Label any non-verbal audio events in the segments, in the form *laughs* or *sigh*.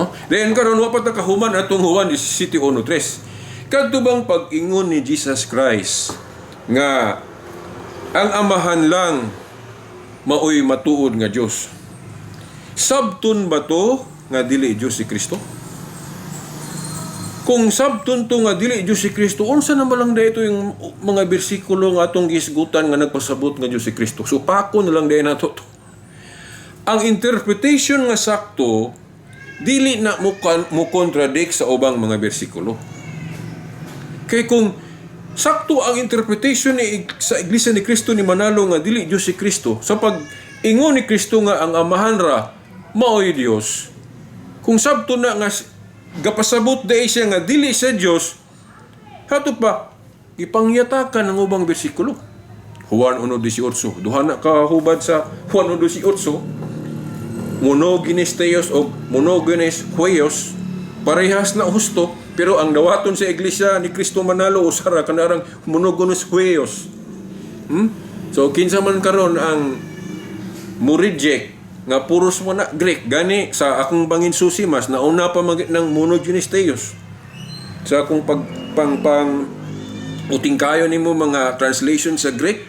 No? Then karon wa pa kahuman atong Juan 17:1-3. Kadto bang pag-ingon ni Jesus Christ nga ang amahan lang maoy matuod nga Dios. Sabton ba to nga dili Dios si Kristo? Kung sabton to nga dili Dios si Kristo, unsa na lang dito yung mga bersikulo nga atong gisgutan nga nagpasabot nga Dios si Kristo. So pako na lang dahil nato to. Ang interpretation nga sakto dili na mo, mo contradict sa ubang mga bersikulo. Kay kung sakto ang interpretation ni sa Iglesia ni Kristo ni Manalo nga dili Dios si Kristo sa pag ingon ni Kristo nga ang amahan ra maoy Dios. Kung sabto na nga gapasabot dai siya nga dili sa Dios hato pa ipangyatakan ang ubang bersikulo. Juan 1.18 Duha na kahubad sa Juan 1.18 monogenes theos o monogenes hueos parehas na husto pero ang dawaton sa iglesia ni Kristo Manalo usara kanarang monogenes hueos hmm? so kinsa man karon ang mo reject nga puros mo na Greek gani sa akong bangin susi mas nauna pa mag ng monogenes theos sa akong pag pang pang uting kayo nimo mga translation sa Greek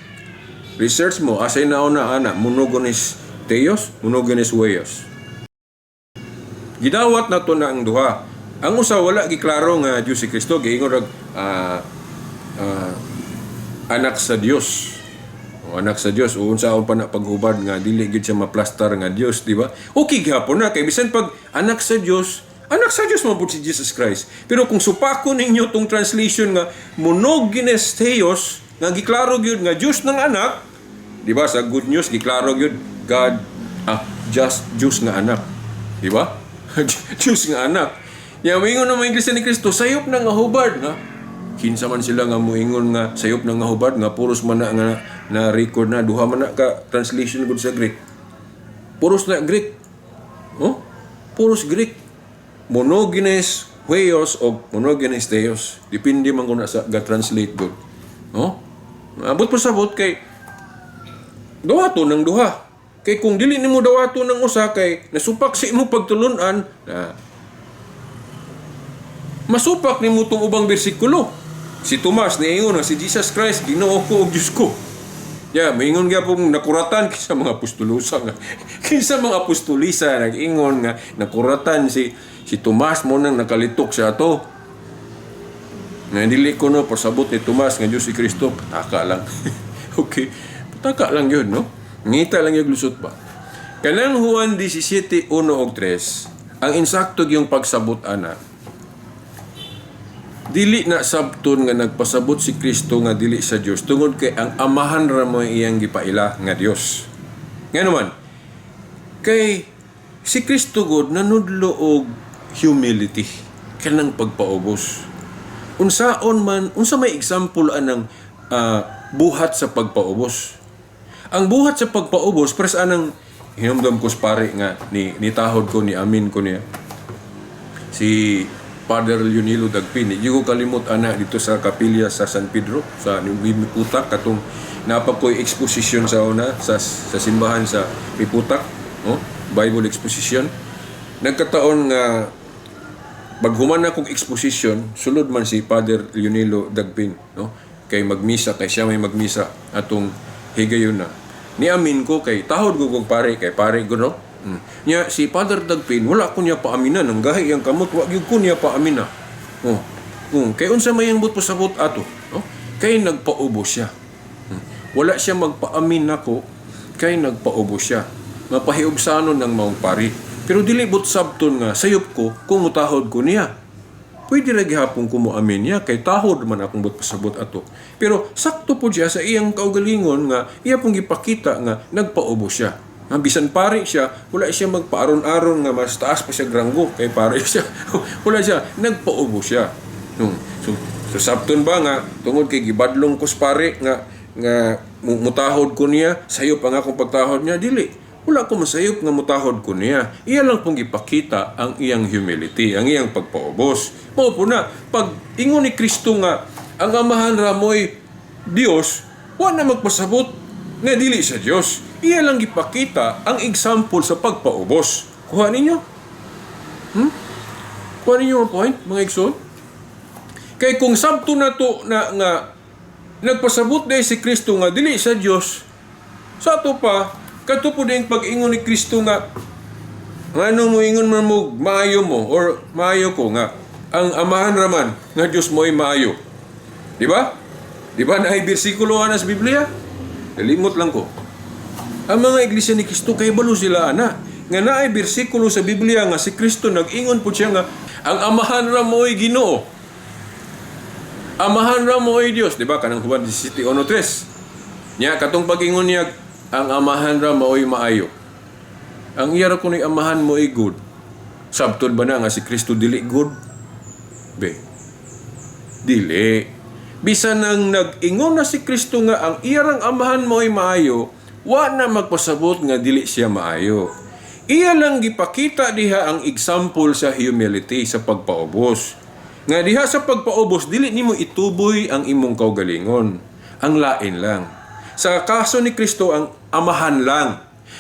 research mo asay nauna ana monogenes theos monogenes hueos gidawat na to na ang duha. Ang usa wala giklaro nga Dios si Kristo giingon rag ah, ah, anak sa Dios o anak sa Dios o unsaon pa na paghubad nga dili gid siya maplastar nga Dios di ba? Okay gyapon na kay bisan pag anak sa Dios anak sa Dios mabut si Jesus Christ. Pero kung supako ninyo tong translation nga monogenes theos nga giklaro gyud nga Dios ng anak di ba sa good news giklaro gyud God ah just Diyos nga anak. Di ba Diyos nga anak. Ya moingon na mga iglesia ni Kristo sayop na nga hubad nga kinsa man sila nga moingon nga sayop na nga hubad nga puros man na nga na record na. Duha man na ka translation gud sa Greek. Puros na Greek. Oh? Puros Greek. Monogenes hueos o monogenes theos depende man kung nasa ga translate gud. No abot pa sabot kay dawato ng duha kay kung dili nimo dawato ng usa kay nasupak sa imo pagtulunan na masupak nimo tong ubang bersikulo si Tomas niingon nga si Jesus Christ Ginoo ko ug Dios ko Ya, maingon nga pong nakuratan *laughs* kinsa mga apostolosa nga. *laughs* kinsa mga apostolisa nag-ingon nga nakuratan si si Tomas mo nang nakalitok sa ato. Nga dili ko no pasabot ni Tomas nga Dios si Kristo pataka lang. *laughs* okay. Pataka lang yun, no? Ngita lang yung lusot ba? Kanang Juan 17, 1 o 3, ang insakto yung pagsabot ana, dili na sabton nga nagpasabot si Kristo nga dili sa Dios tungod kay ang amahan ra mo iyang gipaila nga Dios. Nga naman, kay si Kristo God nanudlo og humility kanang pagpaubos. Unsaon man, unsa may example anang ah, buhat sa pagpaubos. Ang buhat sa pagpaubos pres anang hinumdum ko pare nga ni nitahod ko ni amin ko niya si Father Leonilo Dagpin. Hindi ko kalimot ana dito sa kapilya sa San Pedro sa Miputak katong napakoy exposition sa una sa sa simbahan sa Miputak, no? Bible exposition. Nagkataon nga paghuman na kong exposition, sulod man si Father Leonilo Dagpin, no? Kay magmisa, kay siya may magmisa atong higayon na. Ni amin ko kay tahod ko kong pare, kay pare ko no? Mm. Nya si Father Dagpin wala ko niya paaminan ang gahi ang kamot wa gyud ko niya paamina. Oh. Oh, kay unsa may ang pasabot ato, no? Kay nagpaubos siya. Hmm. Wala siya magpaamin nako kay nagpaubos siya. Mapahiubsanon ng maong pari. Pero dili but sabton nga sayop ko kung mutahod ko niya. Pwede ra gihapon ko mo amin niya kay tahod man akong pasabot ato. Pero sakto po siya sa iyang kaugalingon nga iya pong gipakita nga nagpaubos siya. Nga bisan pare siya, wala siya magpaaron-aron nga mas taas pa siya granggo kay pare *laughs* siya. wala siya, nagpaubo siya. Hmm. So, so sabton ba nga tungod kay gibadlong ko pare nga nga mu- mutahod ko niya, sayop ang akong pagtahod niya dili. Wala ko masayop nga mutahod ko niya. Iya lang pong ipakita ang iyang humility, ang iyang pagpaubos. Mao po na, pag ingon ni Kristo nga, ang amahan ramoy Dios, wa na magpasabot nga dili sa Dios. Iya lang gipakita ang example sa pagpaubos. Kuha ninyo. Hmm? Kuha ninyo ang point, mga igsoon? Kay kung sabto na to na nga nagpasabot dahil si Kristo nga dili sa Dios sa ato pa kadto po ding pag-ingon ni Kristo nga ano mo ingon man mo maayo mo or maayo ko nga ang amahan raman nga Dios mo ay maayo. Di ba? Di ba na bersikulo ana sa Biblia? Kalimot lang ko. Ang mga iglesia ni Kristo kay balo sila ana nga naay bersikulo sa Biblia nga si Kristo nag-ingon po siya nga ang amahan ra mo ay Ginoo. Amahan ra mo ay Dios, di ba? Kanang Juan 17:1-3. Nya katong pag-ingon niya ang amahan ra mo ay maayo. Ang iya ra kuno amahan mo ay good. Sabtod ba na nga si Kristo dili good? Be. Dili. Bisan nang nag-ingon na si Kristo nga ang iyarang amahan mo ay maayo, wa na magpasabot nga dili siya maayo. Iya lang gipakita diha ang example sa humility sa pagpaubos. Nga diha sa pagpaubos dili nimo ituboy ang imong kaugalingon. Ang lain lang. Sa kaso ni Kristo ang amahan lang.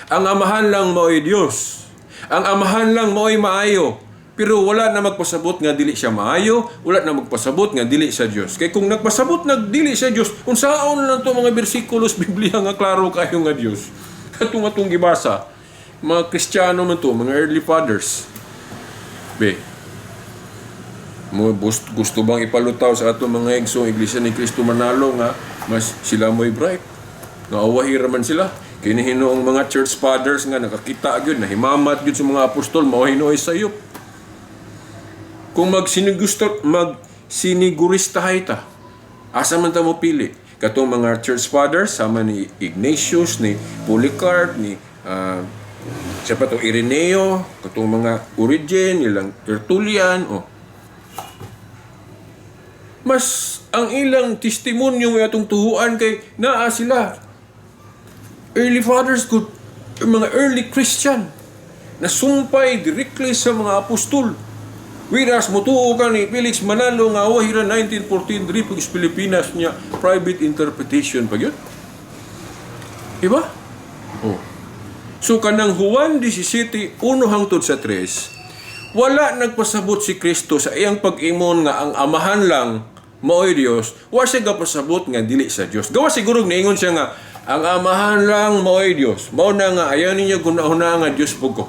Ang amahan lang mo ay Dios. Ang amahan lang mo ay maayo. Pero wala na magpasabot nga dili siya maayo, wala na magpasabot nga dili sa Dios. Kay kung nagpasabot nga dili sa Dios, unsaon lang to mga bersikulos *laughs* Biblia nga klaro kayo nga Dios. Katong *laughs* atong gibasa, mga Kristiyano man to, mga early fathers. Be, mo gusto, bang ipalutaw sa ato mga egsong iglesia ni Kristo Manalo nga mas sila mo'y bright. Nga awahira man sila. Kinihino ang mga church fathers nga nakakita gyud na himamat gyud sa mga apostol mao hinoy sayop. Kung mag sinigusto mag siniguristahay ta. Asa man ta mo pili? Katong mga church fathers sama ni Ignatius, ni Polycarp, ni ah, siya pa to Ireneo, katong mga Origen, ilang Tertullian, oh, mas ang ilang testimonyo nga atong tuhuan kay naa sila early fathers good mga early Christian na sumpay directly sa mga apostol whereas mutuo ka ni Felix Manalo nga awahira 1914 diri pag Pilipinas niya private interpretation pa yun diba? oh so kanang Juan 17 1 hangtod sa 3 wala nagpasabot si Kristo sa iyang pag-imon nga ang amahan lang maoy Dios, wa siya gapasabot nga dili sa Dios. Gawa siguro niingon siya nga ang amahan lang maoy Dios. Mao na nga ayaw ninyo gunahuna nga Dios ko.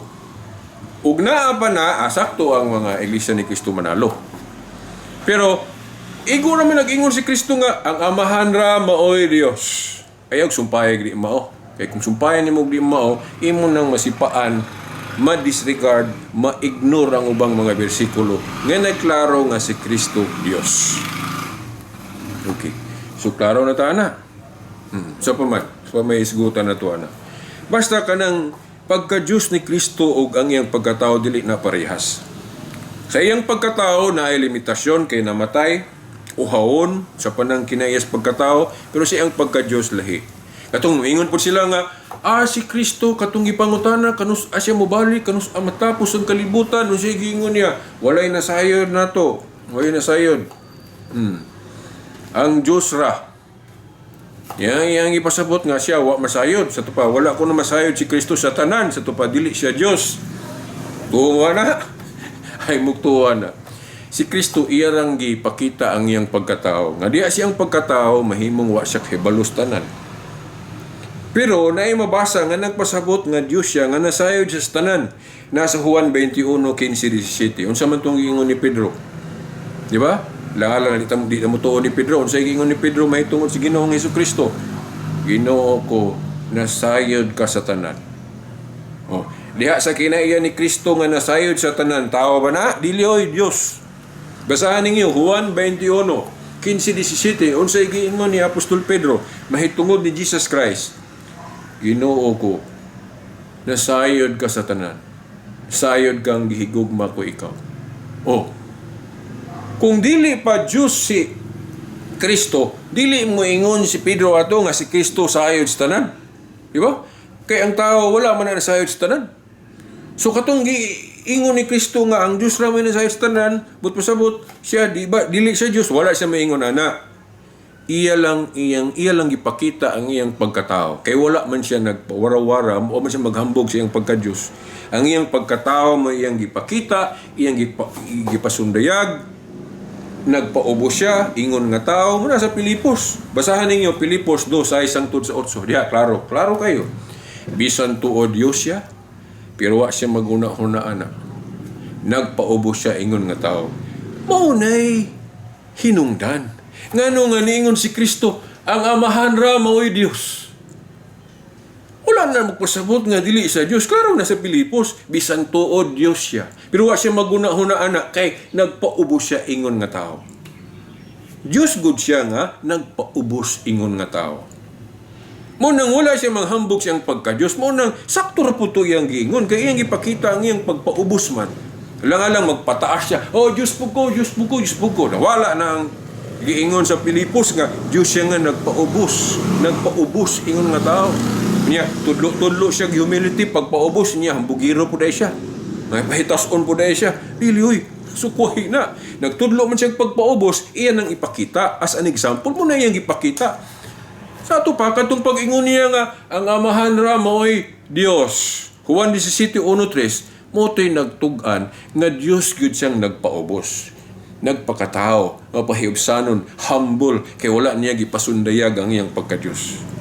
Ug naa pa na asakto ang mga iglesia ni Kristo Manalo. Pero igo naman nag-ingon si Kristo nga ang amahan ra maoy Dios. Ayaw sumpayag di mao. Kay kung sumpayan nimo di mao, imo nang masipaan ma-disregard, ma-ignore ang ubang mga bersikulo nga nagklaro nga si Kristo Dios. Okay. So, klaro na ta na. Hmm. So, pa man. So, may isgutan na to na. Basta ka ng pagka-Diyos ni Kristo o ang iyang pagkatao dili na parehas. Sa iyang pagkatao na ay limitasyon kay namatay, uhaon sa panang kinayas pagkatao, pero sa iyang pagka-Diyos lahi. Katong ingon po sila nga, ah si Kristo katong ipangutana kanus asya mo balik kanus ah, matapos ang kalibutan no sige ingon niya walay nasayod nato walay nasayod hmm. ang Diyos ra yang yang ipasabot nga siya wa masayod. Sa tupa wala ko na masayod si Kristo sa tanan. Sa tupa dili siya Dios tuwa na. *laughs* Ay muktuwa na. Si Kristo iyarang gipakita ang iyang pagkatao. Nga diya siyang pagkatao mahimong wa siya hibalos tanan. Pero naay mabasa nga nagpasabot nga Dios siya nga nasayod sa tanan. Nasa Juan 21:15-17 unsa man tong giingon ni Pedro? Di ba Lala di tam di mo tuon ni Pedro. Unsa giingon ni Pedro may tungod si Ginoong Kristo. Ginoo ko nasayod ka sa tanan. Oh diha sa kinaiya ni Kristo nga nasayod sa tanan. Tao ba na? Dili oy Dios basahan ninyo Juan 21 15-17 unsay giingon ni Apostol Pedro? Mahitungod ni Jesus Christ. Ginoo ko, nasayod ka sa tanan. Sayod kang gihigugma ko ikaw. Oh, kung dili pa Diyos si Kristo, dili mo ingon si Pedro ato nga si Kristo sayod sa tanan. Di ba? Kay ang tao wala man na sayod sa tanan. So katong giingon ni Kristo nga ang Dios ra nasayod sa tanan, but pasabot siya di ba dili siya Dios, wala siya maingon ana. iya lang iyang iya lang gipakita ang iyang pagkatao kay wala man siya nagpawarawara o man siya maghambog sa iyang pagka-Diyos ang iyang pagkatao mo iyang gipakita iyang gipa, gipasundayag nagpaubo siya ingon nga tao muna sa Pilipos. Basahan ninyo Pilipos 2 sa isang tud sa 8 diha klaro klaro kayo. Bisan tuod Diyos siya pero wa siya maguna-hunaan na nagpaubo siya ingon nga tao mao nay hinungdan. Ngano nga niingon si Kristo ang amahan ra mao'y Dios wala na magpasabot nga dili sa Dios klaro na sa Pilipos bisan tuod Dios siya pero wa siya maguna-hunaan na kay nagpaubo siya ingon nga tao Dios good siya nga nagpaubos ingon nga tao mo nang wala siya manghambog siyang pagka-Diyos, mo nang sakto ra po to iyang giingon, kaya iyang ipakita ang iyang pagpaubos man. Lang lang magpataas siya, oh Diyos po ko, Diyos po ko, Diyos po ko. Nawala na ang giingon sa Pilipos nga, Diyos siya nga nagpaubos, nagpaubos ingon nga tao. Niya, tudlo-tudlo siya humility, pagpaubos niya, hambugiro po dahil siya. May pahitason dahil siya. Dili, uy, sukuhi na. Nagtudlo man siyang pagpaubos, iyan ang ipakita. As an example mo na iyang ipakita. Sa ato pa, katong pag-ingon niya nga, ang amahan ra mo'y Dios. Juan 17.1.3, mo to'y nagtugan nga Dios gyud siyang nagpaubos. Nagpakatao, mapahiubsanon, humble, kay wala niya gipasundayag ang iyang pagka-Dios.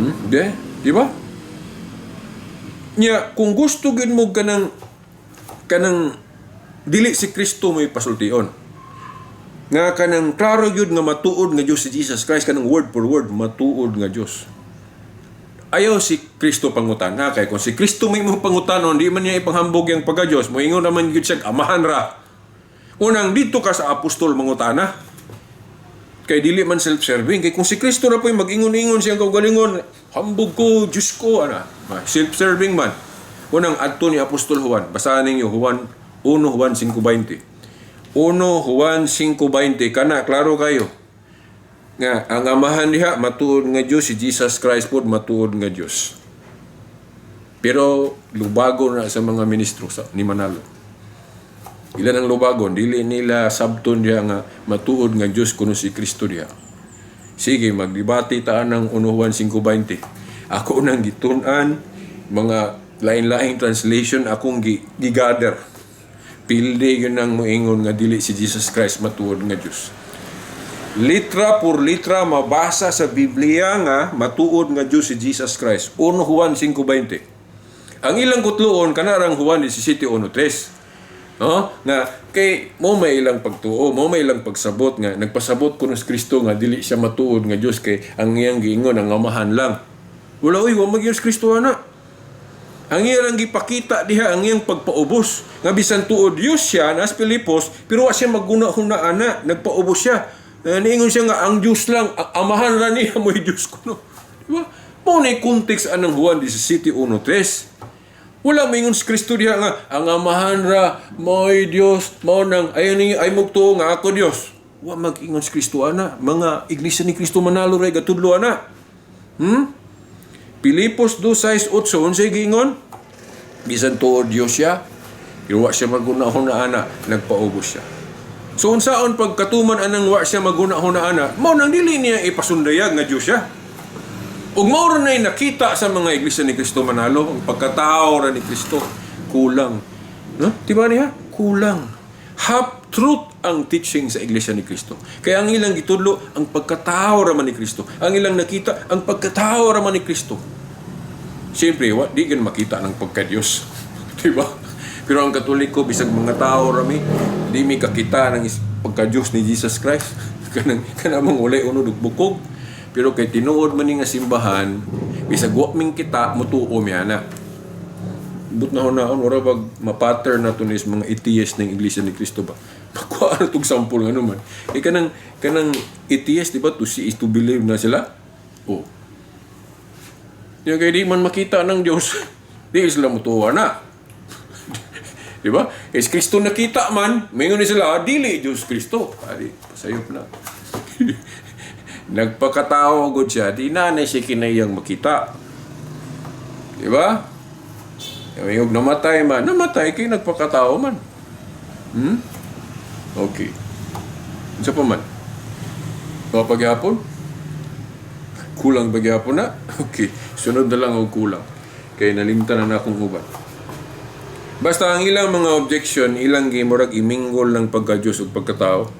Hmm? Di? Di ba? Nya, kung gusto gyud mo kanang kanang dili si Kristo may pasultion nga kanang klaro gyud nga matuod nga Dios si Jesus Christ kanang word for word matuod nga Dios ayaw si Kristo pangutan ha kay kung si Kristo may mo pangutanon di man niya ipanghambog yang pagka Dios moingon naman gyud siya amahan ra unang dito ka sa apostol mangutana kay dili man self-serving. Kay kung si Kristo ra po'y mag-ingon-ingon siyang kaugalingon hambog ko Diyos ko ana. Self-serving man. Unang adto ni apostol Juan. Basahan ninyo Juan 1 Juan 5:20 1 Juan 5.20 kana klaro kayo. Nga ang amahan diha matuod nga Dios si Jesus Christ pod matuod nga Dios pero lubago na sa mga ministro sa ni Manalo ilan ang lubagon dili nila sabton diha nga matuod nga Dios kuno si Kristo diha sige magdebate ta ng 1 Juan 5.20 ako nang gitun-an mga lain-laing translation akong gi- gigather pilde yun ang moingon nga dili si Jesus Christ matuod nga Dios. Litra por litra mabasa sa Biblia nga matuod nga Dios si Jesus Christ. 1 Juan 5:20. Ang ilang kutluon kanarang Juan 17:1-3. No? Nga kay mo may ilang pagtuo, mo may ilang pagsabot nga nagpasabot kuno si Kristo nga dili siya matuod nga Dios kay ang iyang giingon ang amahan lang. Wala uy, wa mag Kristo ana. Ang iyang gipakita diha ang iyang pagpaubos. Nga bisan tuod Dios siya nas Pilipos, pero wa siya maguna-huna ana, nagpaubos siya. Uh, niingon siya nga ang Dios lang, ang amahan ra niya *laughs* mo Dios kuno. Di ba? Mao na context anang Juan 17:1-3. Wala mingon si Kristo diha nga ang amahan ra mo'y Dios, mao nang ayon ni ay mugtuo nga ako Dios. Wa mag-ingon si Kristo ana, mga iglesia ni Kristo manalo ray gatudlo ana. Hmm? Pilipos 2.6.8 unsay giingon? Bisan tuod Dios siya, pero wa siya magunahon na ana, nagpaubos siya. So unsaon pagkatuman anang wa siya magunahon na ana, mao nang dili niya ipasundayag nga Dios siya. Ug mao nay nakita sa mga iglesia ni Kristo Manalo ang pagkatao ra ni Kristo kulang. No? Di ba niya? Kulang. Half truth ang teaching sa iglesia ni Kristo. Kaya ang ilang gitudlo ang pagkatao ra man ni Kristo. Ang ilang nakita ang pagkatao ra man ni Kristo. Siyempre, wa, di gan makita ng pagka-Diyos. *laughs* di ba? Pero ang katoliko, bisag mga tao rami, di mi kakita ng pagka-Diyos ni Jesus Christ. *laughs* kanang kanamang ulay uno bukog. Pero kay tinuod man nga simbahan, bisag wa ming kita mutuo mi ana. But na hunaon ora pag ma-pattern na to nis mga atheist ng Iglesia ni Cristo ba. *laughs* Makuha na tong sample nga naman. Eh kanang kanang atheist di ba to see is to believe na sila? Oh. Yung kay di man makita ng Diyos, *laughs* di sila mutuwa na. *laughs* di ba? Si Kristo nakita man, mayroon ni sila, ah, dili Diyos Kristo. Adi, pasayop na. Nagpakatao agad siya, di nanay siya kinayang makita. Di ba? Yung namatay man, namatay kay nagpakatao man. Hmm? Okay. Isa pa man. Mga paghapon? Kulang paghapon na? *laughs* Okay, sunod na lang og kulang. Kaya nalimtan na na akong uban. Basta ang ilang mga objection, ilang gimurag iminggol ng pagka-Diyos ug pagkatao.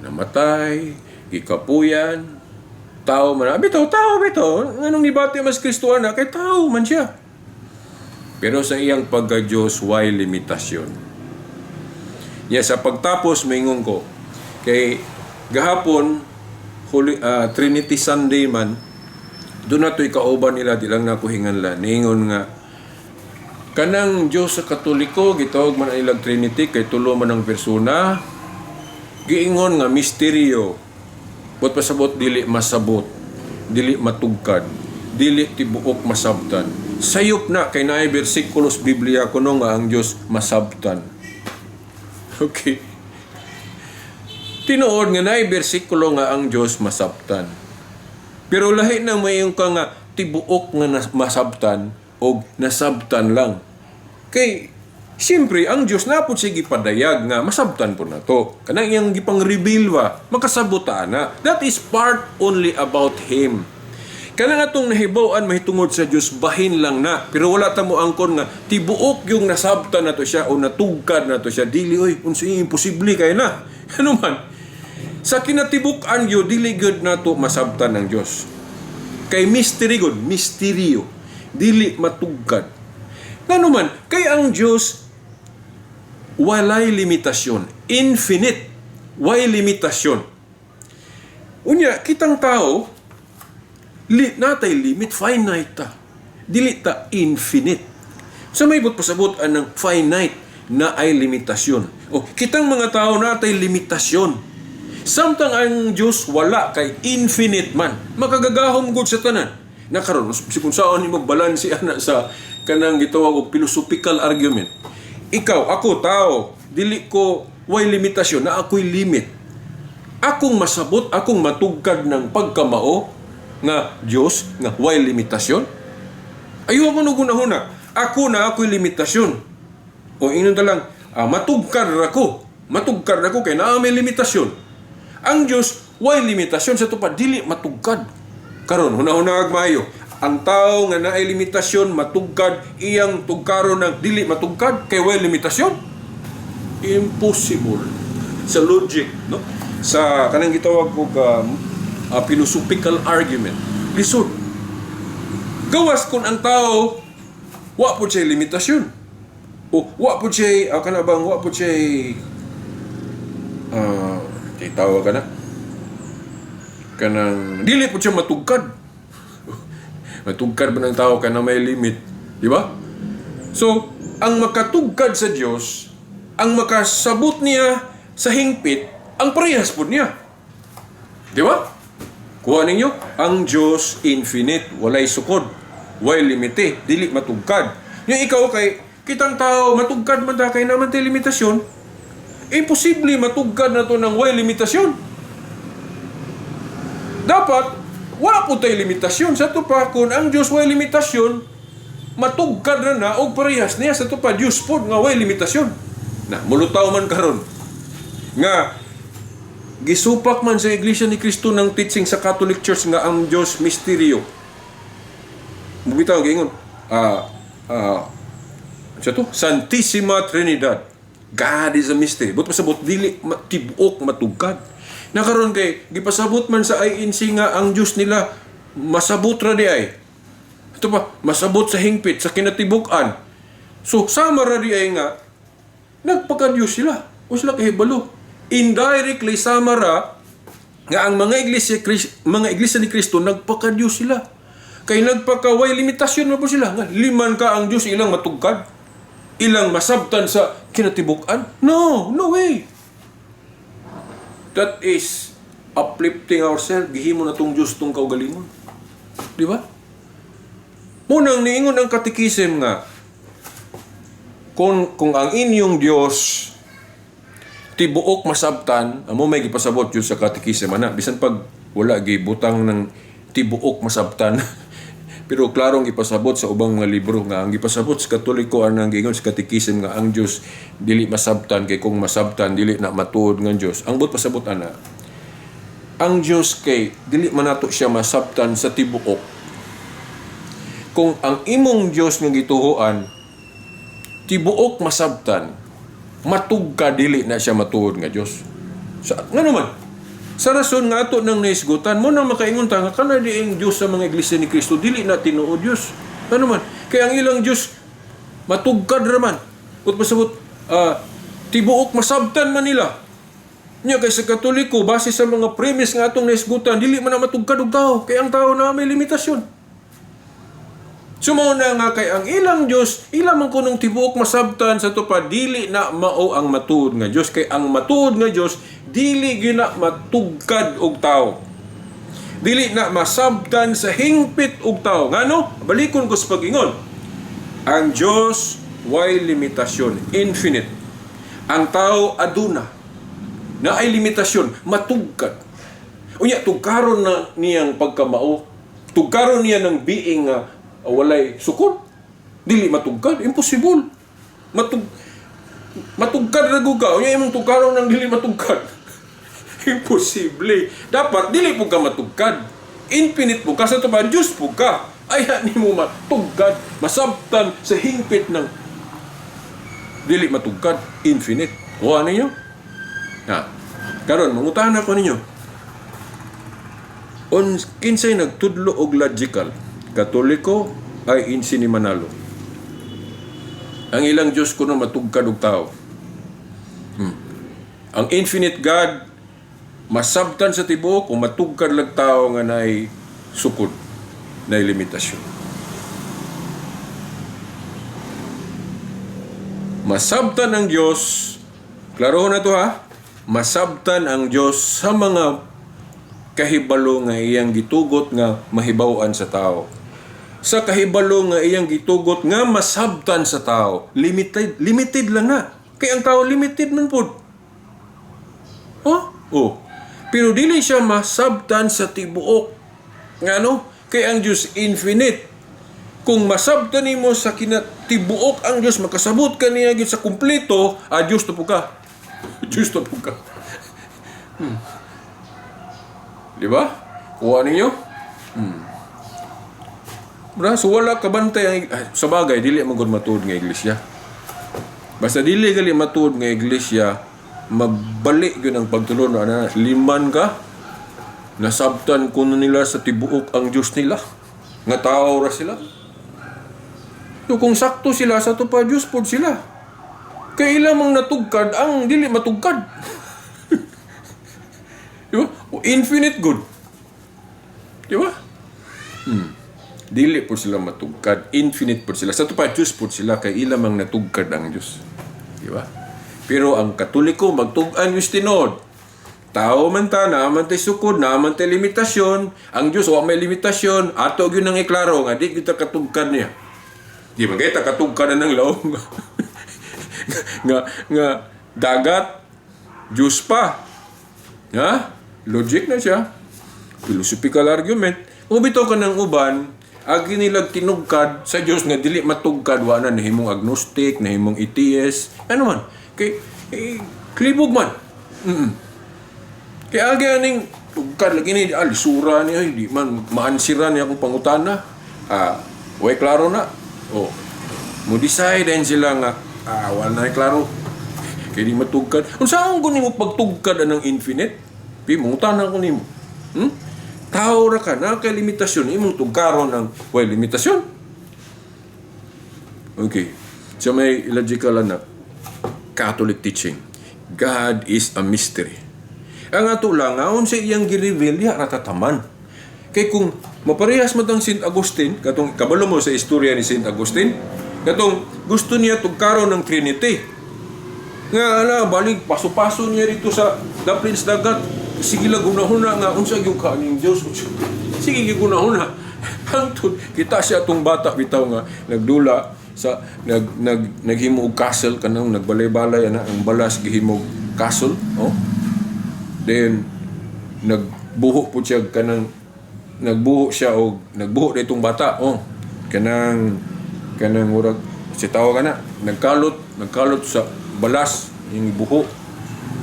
Namatay, ikapuyan, tao man. Abi tao, bito. Anong nibati mas Kristo na? Kay tao man siya. Pero sa iyang pagka-Diyos, why limitasyon? Ya sa pagtapos maingon ko kay gahapon Holy, ah, Trinity Sunday man doon na to'y kauban nila di lang nako hinganlan niingon nga kanang Dios sa Katoliko gitawag man ang ilang Trinity kay tulo man ang persona giingon nga misteryo Bot pasabot dili masabot dili matugkad dili tibuok masabtan sayop na kay naay bersikulos Biblia kuno nga ang Dios masabtan *laughs* Okay. Tinuod nga naay bersikulo nga ang Dios masabtan. Pero lahi na mayong ka nga tibuok nga masabtan o nasabtan lang. Kay Siyempre, ang Diyos na po sige padayag nga masabtan po na to. Kanang iyang gipang reveal ba, makasabota na. That is part only about Him. Kanang atong nahibawan mahitungod sa Dios bahin lang na. Pero wala ta mo angkon nga tibuok yung nasabtan na to siya o natugkad na to siya. Dili oy unsa imposible kay na. *laughs* Ano man? Sa kinatibukan yo dili good na to masabtan ng Dios. Kay mystery god, misteryo. Dili matugkad. Ngano man, kay ang Dios walay limitasyon. Infinite. Way limitasyon. Unya, kitang tao, li, natay limit, finite ta. Dili ta infinite. Sa may but pasabot ang finite na ay limitasyon. O, kitang mga tao natay limitasyon. Samtang ang Diyos wala kay infinite man. Makagagahom gud sa tanan. Nakaroon, si kung saan ni magbalansi *laughs* ana sa kanang gitawag og philosophical argument. Ikaw, ako, tao, dili ko way limitasyon na ako'y limit. Akong masabot, akong matugkad ng pagkamao nga Dios nga way limitasyon. Ayaw mo nung hunahuna. Ako na ako'y limitasyon. O inon lang, ah, matugkad ako. Matugkad ako kay naa may limitasyon. Ang Dios way limitasyon sa tupad dili matugkad. Karon hunahuna maayo. Ang tao nga naay limitasyon matugkad iyang tugkaron ng dili matugkad kay way limitasyon. Impossible sa logic, no? Sa kanang gitawag ko ka ah, philosophical argument. Lisod. Gawas kun ang tao wa po siya limitasyon. O wa po siya uh, kana bang wa po siya ah uh, tawag ka na kanang dili po siya matugkad. Matugkad ba ng tao kana may limit, di ba? So, ang makatugkad sa Dios, ang makasabot niya sa hingpit, ang parehas po niya. Di ba? Kuha ninyo, ang Diyos infinite, walay sukod, way limite, dili matugkad. Yung ikaw kay, kitang tao, matugkad man ta kay naman limitasyon, imposible matugkad na to ng way limitasyon. Dapat, wala po tayo limitasyon. Sa to pa, kung ang Diyos way limitasyon, matugkad na na o parehas niya sa to pa, Diyos po nga way limitasyon. Na, mulutaw man karon nga gisupak man sa Iglesia ni Kristo ng teaching sa Catholic Church nga ang Diyos misteryo. Bumitaw gingon, ah ah siya to, Santissima Trinidad. God is a mystery. But pasabot dili tibuok matugkad. Nakaroon kay gipasabot man sa INC nga ang Diyos nila masabot ra di ay. Ito pa, masabot sa hingpit, sa kinatibukan. So, sama ra di ay nga, nagpaka-Diyos sila. O sila kahibalo. Indirectly, sama ra, nga ang mga iglesia, mga iglesia ni Kristo, nagpaka-Diyos sila. Kay nagpakaway limitasyon na po sila. Nga, liman ka ang Diyos, ilang matugkad. Ilang masabtan sa kinatibukan. No, no way. That is uplifting ourselves. Gihimo na tong Diyos tong kaugalingon. Di ba? Munang niingon ang katikisim nga, kung, kung ang inyong Diyos tibuok masabtan, amo may gipasabot yun sa katikisim ana. Bisan pag wala gibutang ng tibuok masabtan. *laughs* Pero klarong gipasabot sa ubang mga libro nga ang gipasabot sa Katoliko anang gingon sa katikisim nga ang Dios dili masabtan kay kung masabtan dili na matuod nga Dios. Ang but pasabot ana ang Dios kay dili man nato siya masabtan sa tibuok. Kung ang imong Dios nga gituhuan tibuok masabtan matug ka dili na siya matuod nga Dios sa nga naman sa rason nga ato nang naisgutan mo na makaingon ta nga kana di ang sa mga iglesia ni Kristo dili na tinuod Dios ano man. Kay ang ilang Dios matugkad raman ut pasabot ah, tibuok masabtan man nila. Nya kay sa Katoliko base sa mga premise nga atong naisgutan dili man na matugkad og tao. Kay ang tao na may limitasyon. Sumo na nga kay ang ilang Dios ila man kunong tibuok masabtan sa tupad dili na mao ang matuod nga Dios kay ang matuod nga Dios dili gyud na matugkad og tao. Dili na masabtan sa hingpit og tao. Ngano? Balikon ko sa pag-ingon. Ang Dios way limitasyon, infinite. Ang tao aduna na ay limitasyon, matugkad. Unya, tugkaron na niyang pagkamao. Tugkaron niya ng being nga uh, walay sukod. Dili matugkad. Impossible. Matug matugkad na ka. Unya, imong tugkaron ng dili matugkad. *laughs* Imposible. Dapat, dili po ka matugkad. Infinite po ka. Sa tuba, Diyos po ka. Ay, ni mo matugkad. Masabtan sa hingpit ng dili matugkad. Infinite. O ano ninyo? Ha. Karon mangutahan ako ninyo. On kinsay nagtudlo og logical, Katoliko ay insi ni Manalo. Ang ilang Diyos kuno matugkad og tao. Hmm. Ang infinite God masabtan sa tibuok o matugkad lag tao nga nay sukod, nay limitasyon. Masabtan ang Diyos, klaro na to ha, masabtan ang Diyos sa mga kahibalo nga iyang gitugot nga mahibawan sa tao. Sa kahibalo nga iyang gitugot nga masabtan sa tao, limited limited lang na. Kay ang tao limited man pud. Oh? Oh. Pero dili siya masabtan sa tibuok. Ngano? Kay ang Dios infinite. Kung masabtan nimo sa kinatibuok ang Dios makasabot ka niya sa kumpleto, ah Dios to po ka. *laughs* Diyos to po ka. Hmm. Di ba? Kuha ninyo? Hmm. Bra, so wala ka bantay ang ah, sa bagay dili man gud matuod nga iglesia. Basta dili gali matuod nga iglesia, mabalik gyud ang pagtulon ana liman ka nasabtan kuno nila sa tibuok ang Dios nila. Nga tao ra sila. So kung sakto sila sa tupa Dios pod sila. Kay ilang mang natugkad ang dili matugkad. *laughs* Di ba? Infinite good. Di ba? Dili po sila matugkad. Infinite po sila. Sa tupa Diyos po sila kay ilang mang natugkad ang Diyos. Di ba? Pero ang katoliko magtugan Diyos tinod. Tao man ta, naman tay sukod, naman tay limitasyon. Ang Diyos, wa may limitasyon. Ato gyud nang iklaro nga, di kita katugkad niya. Di man kita katugkad na ng laom. *laughs* nga nga dagat Diyos pa. Ha? Logic na siya. Philosophical argument. Ubito ka ng uban, agi nilag tinugkad sa Diyos nga dili matugkad wa na nahimong agnostic, nahimong atheist. Ano man? Kay eh, klibog man. Mm Kay agi aning tugkad lagi ni alisura niya, di man maansiran niya akong pangutana. Ah, way klaro na. Oh. Mo decide din sila nga ah, wala na klaro. Kaya di matugkad. Kung saan ko nimo pagtugkad anang infinite? Pi, mangutana ko nimo. Hmm? Tao ra ka na kay limitasyon. Imong tugkaron ng way limitasyon. Okay. So may logical na Catholic teaching. God is a mystery. Ang ato lang, aon sa iyang gireveal, ya ratataman. Kay kung maparehas mo tang St. Augustine, katong kabalo mo sa istorya ni St. Augustine, katong gusto niya tugkaron ng Trinity. Nga ala, balik, paso-paso niya rito sa Daplins Dagat. Sige lang, gunahuna nga, unsa yung kaning Diyos. Sige, gunahuna. Hangtod, kita siya tong bata bitaw nga, nagdula sa nag nag naghimo og castle kanang nagbalay-balay ana ang balas gihimo castle oh then nagbuho po siya kanang nagbuho siya og nagbuho ditong bata oh kanang kanang murag si tawo kana nagkalot nagkalot sa balas yung buho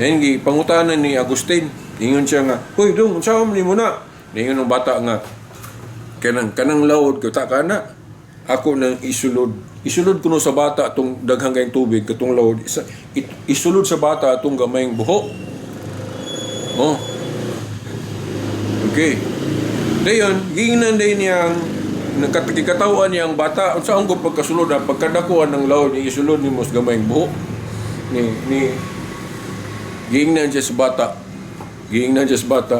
Yan, gi pangutanan ni Agustin. Ingon siya nga, Hoy, dong, unsa man mo na? Ingon ng bata nga, kanang kanang lawod ko ta kana. Ako nang isulod. Isulod ko no sa bata atong daghang kayong tubig katong lawod. Isa, it, isulod sa bata atong gamayng buho. Oh. Okay. Dayon, giingnan din niyang nagkatikatawan niya ang bata unsa ang pagkasulod ang pagkadakuan ng lawod ni isulod ni mos gamayng buho ni ni giingnan siya sa bata giingnan siya sa bata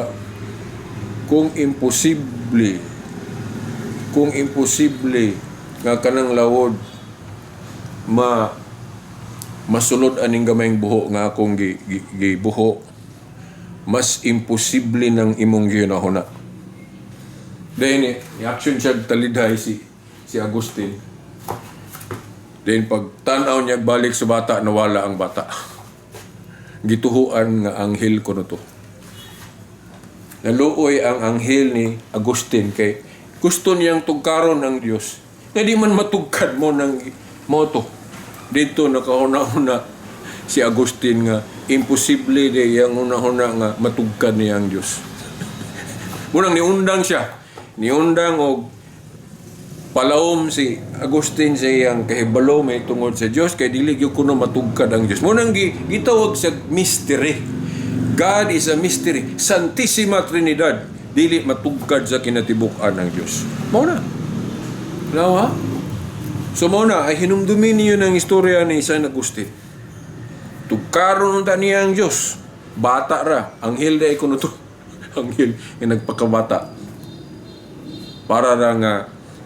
kung imposible kung imposible nga kanang lawod ma masulod aning gamayng buho nga akong gi, gi, gibuho mas imposible ng imong ginahuna Then, i-action siya talidhay si, si Agustin. Then, pag tanaw niya balik sa bata, nawala ang bata. Gituhuan nga anghel ko na to. Naluoy ang anghel ni Agustin kay gusto niyang tugkaron ng Diyos. Na di man matugkad mo ng moto. Dito nakahuna-huna si Agustin nga imposible de yang una-huna nga matugkad niya ang Diyos. *laughs* Munang niundang siya. Niundang og palawom si Agustin sa iyang kahibalo may tungod sa Dios kay dili gyud kuno matugkad ang Dios. Munang gi, gitawag sa mystery. God is a mystery. Santissima Trinidad. Dili matugkad sa kinatibuk-an ng Dios. Mao na. Lawa? So mao na ay hinumdumin niyo ng istorya ni San Agustin. Tugkaron unta niya ang Dios. Bata ra. Anghel day kuno to. *laughs* Anghel nga nagpakabata para ra nga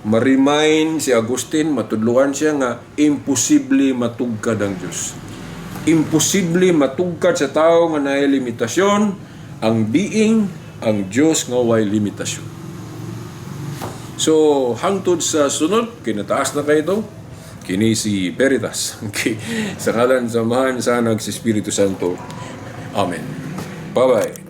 ma-remind si Agustin, matudluan siya nga imposible matugkad ang Dios. Imposible matugkad sa tao nga naay limitasyon, ang being, ang Dios nga way limitasyon. So, hangtod sa sunod, kinataas na kayo ito, kini si Veritas. *laughs* Okay. Sa ngalan samahan sa nag si Espiritu Santo. Amen. Bye-bye.